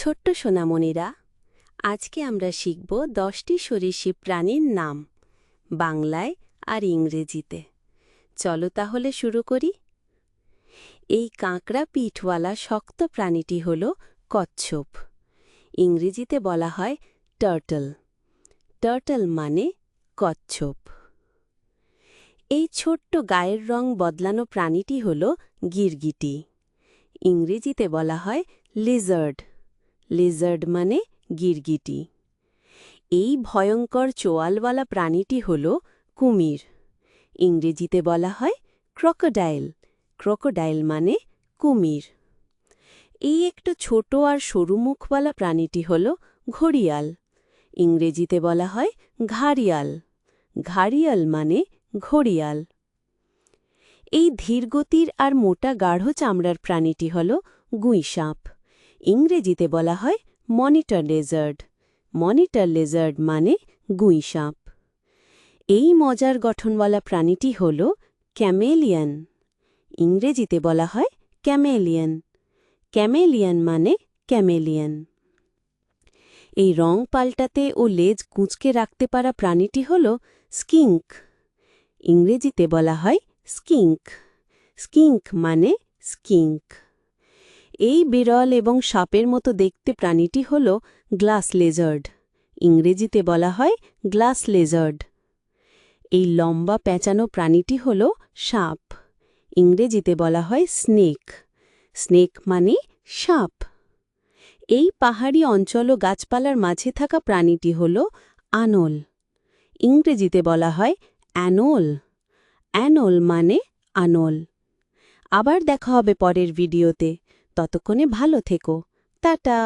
ছোট্ট সোনামণিরা, আজকে আমরা শিখব দশটি সরীসৃপ প্রাণীর নাম, বাংলায় আর ইংরেজিতে। চলো তাহলে শুরু করি। এই কাঁকড়া পিঠওয়ালা শক্ত প্রাণীটি হল কচ্ছপ। ইংরেজিতে বলা হয় টার্টল টার্টল মানে কচ্ছপ। এই ছোট্ট গায়ের রং বদলানো প্রাণীটি হল গিরগিটি। ইংরেজিতে বলা হয় লিজার্ড লিজার্ড মানে গিরগিটি। এই ভয়ঙ্কর চোয়ালওয়ালা প্রাণীটি হল কুমির। ইংরেজিতে বলা হয় ক্রকোডাইল ক্রকোডাইল মানে কুমির। এই একটু ছোট আর সরু মুখওয়ালা প্রাণীটি হল ঘড়িয়াল। ইংরেজিতে বলা হয় ঘাড়িয়াল। ঘাড়িয়াল মানে ঘড়িয়াল। এই ধীরগতির আর মোটা গাঢ় চামড়ার প্রাণীটি হল গুঁইসাঁপ। ইংরেজিতে বলা হয় মনিটর লেজার্ড। মনিটর লেজার্ড মানে গুঁইসাঁপ এই মজার গঠনওয়ালা প্রাণীটি হল ক্যামেলিয়ান। ইংরেজিতে বলা হয় ক্যামেলিয়ান। ক্যামেলিয়ান মানে ক্যামেলিয়ান। এই রং পাল্টাতে ও লেজ কুঁচকে রাখতে পারা প্রাণীটি হল স্কিঙ্ক ইংরেজিতে বলা হয় স্কিঙ্ক স্কিঙ্ক মানে স্কিঙ্ক এই বিরল এবং সাপের মতো দেখতে প্রাণীটি হল গ্লাস লেজার্ড। ইংরেজিতে বলা হয় গ্লাস লেজার্ড। এই লম্বা পেঁচানো প্রাণীটি হল সাপ। ইংরেজিতে বলা হয় স্নেক। স্নেক মানে সাপ। এই পাহাড়ি অঞ্চল ও গাছপালার মাঝে থাকা প্রাণীটি হল আনল। ইংরেজিতে বলা হয় অ্যানোল। অ্যানোল মানে আনল। আবার দেখা হবে পরের ভিডিওতে। ততক্ষণে ভালো থেকো। টাটা।